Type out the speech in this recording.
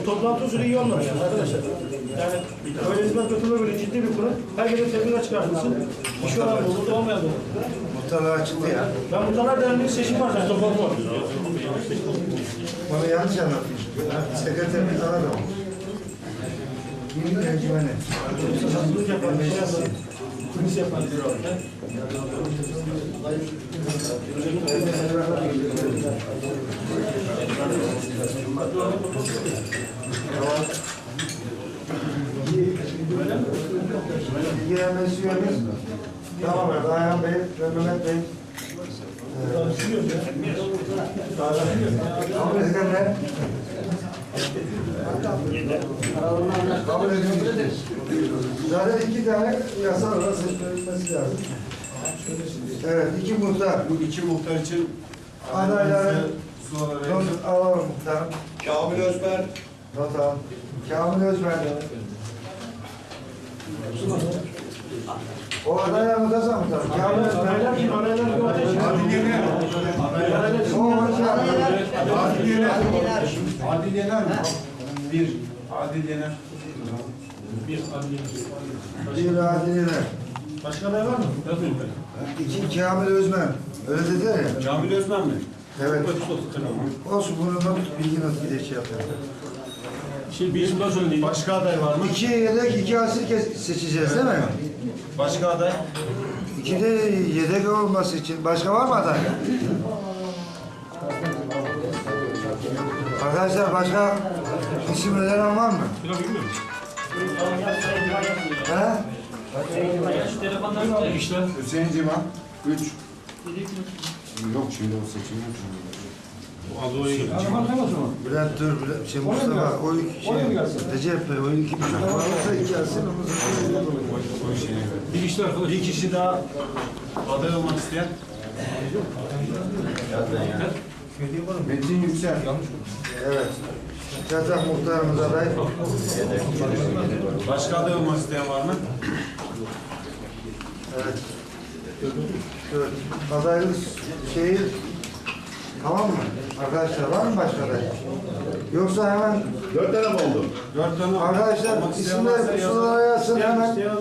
O toplantı usulü iyi olmamış arkadaşlar. Yani öyle hizmet götürme böyle ciddi bir konu. Herkesin tepkine çıkartılsın. İş olan da olur, olmayan da olur. muhtarlara çıktı ya. Ben muhtarlar derneğinin seçim var zaten. Bana yanlış anlatmış. Sekreterimiz aradı. Kimin encümeni? Hazırlık yapan, yapan, kulis yapan. İlgilenmesi üyemiz. Tamam evet. Ayhan Bey Mehmet Bey. Kabul edenler. Kabul edilmiş. Zaten iki tane yasal olarak seçilmesi lazım. Evet, iki muhtar. Bu iki muhtar için Adayları sonra not alalım muhtarım. Kamil Özber, Not al. Kamil Özmen. O adaylar muhtarsa muhtarım. Kamil? Ateş. Adil Yener, O muhtar. Adil Yener, Adil Yener Bir, Adil Yener. Bir adileler. Başka aday var mı? İki Kamil Özmen. Öyle dediler ya. Kamil Özmen mi? Evet. Olsun bunu not, bilgi not bir şey yapalım. Şey bir isim daha söyleyin. Başka aday var mı? İki yedek, iki asil seçeceğiz değil mi? Başka aday? İki de yedek olması için. Başka var mı aday? Arkadaşlar başka isim veren var mı? He? Hüseyin Civan, üç. Yok şimdi o seçim yok. Bülent dur, Bülent, şey Mustafa, o iki şey, Recep Bey, o iki buçuk varsa iki asil, Bir kişi arkadaş. Bir kişi daha aday olmak isteyen. Metin Yüksel. Evet. Çatak muhtarımız aday. Başka aday olmak isteyen var mı? Evet. Evet. Adaylık şeyi tamam mı? Arkadaşlar var mı başka aday? Yoksa hemen Dört tane mi oldu? Dört tane. arkadaşlar isimler pusulara yazsın hemen. İsteyen